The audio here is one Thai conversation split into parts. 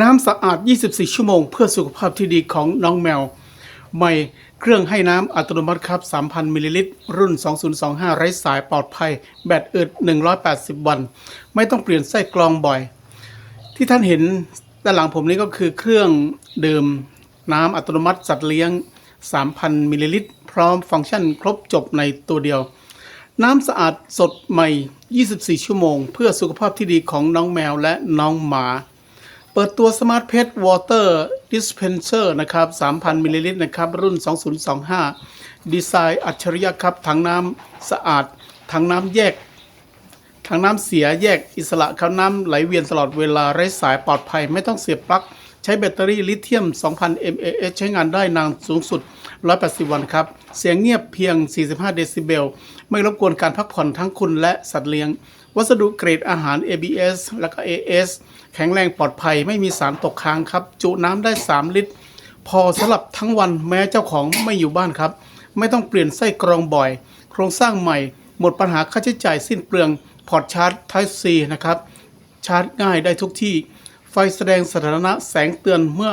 น้ำสะอาด 24 ชั่วโมง เพื่อสุขภาพที่ดีของน้องแมว ใหม่เครื่องให้น้ำอัตโนมัติครับ 3,000 มิลลิลิตร รุ่น 2025 ไร้สายปลอดภัย แบตเอึด180 วัน ไม่ต้องเปลี่ยนไส้กรองบ่อย ที่ท่านเห็นด้านหลังผมนี้ก็คือเครื่องดื่มน้ำอัตโนมัติสัตว์เลี้ยง 3,000 มิลลิลิตร พร้อมฟังก์ชันครบจบในตัวเดียว น้ำสะอาดสดใหม่ 24 ชั่วโมง เพื่อสุขภาพที่ดีของน้องแมวและน้องหมา เปิดตัว Smart Pet Water Dispenser นะครับ 3,000 มิลลิลิตรนะครับ รุ่น 2025 ดีไซน์อัจฉริยะครับ ถังน้ำสะอาด ถังน้ำแยก ถังน้ำเสียแยกอิสระครับน้ำไหลเวียนตลอดเวลาไร้สายปลอดภัย ไม่ต้องเสียบปลั๊ก ใช้แบตเตอรี่ลิเธียม 2,000 mAh ใช้งานได้นานสูงสุด 180 วันครับ เสียงเงียบเพียง 45 เดซิเบล ไม่รบกวนการพักผ่อนทั้งคุณและสัตว์เลี้ยง วัสดุเกรดอาหาร ABS และก็ AS แข็งแรงปลอดภัยไม่มีสารตกค้างครับ จุน้ำได้ 3 ลิตร พอสำหรับทั้งวันแม้เจ้าของไม่อยู่บ้านครับ ไม่ต้องเปลี่ยนไส้กรองบ่อย โครงสร้างใหม่ หมดปัญหาค่าใช้จ่ายสิ้นเปลืองพอร์ตชาร์จ Type C นะครับชาร์จง่ายได้ทุกที่ ไฟแสดงสถานะแสงเตือนเมื่อ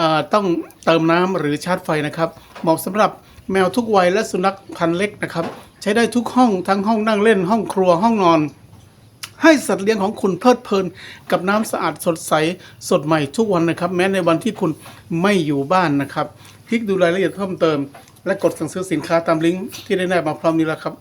อต้องเติมน้ำหรือชาร์จไฟนะครับ เหมาะสำหรับแมวทุกวัยและสุนัขพันธุ์เล็กนะครับ ใช้ได้ทุกห้องทั้งห้องนั่งเล่นห้องครัวห้องนอน ให้สัตว์เลี้ยงของคุณเพลิดเพลิน กับน้ำสะอาดสดใสสดใหม่ทุกวันนะครับ แม้ในวันที่คุณไม่อยู่บ้านนะครับ คลิกดูรายละเอียดเพิ่มเติม และกดสั่งซื้อสินค้าตามลิงก์ที่ได้แนบมาพร้อมนี้แล้วครับ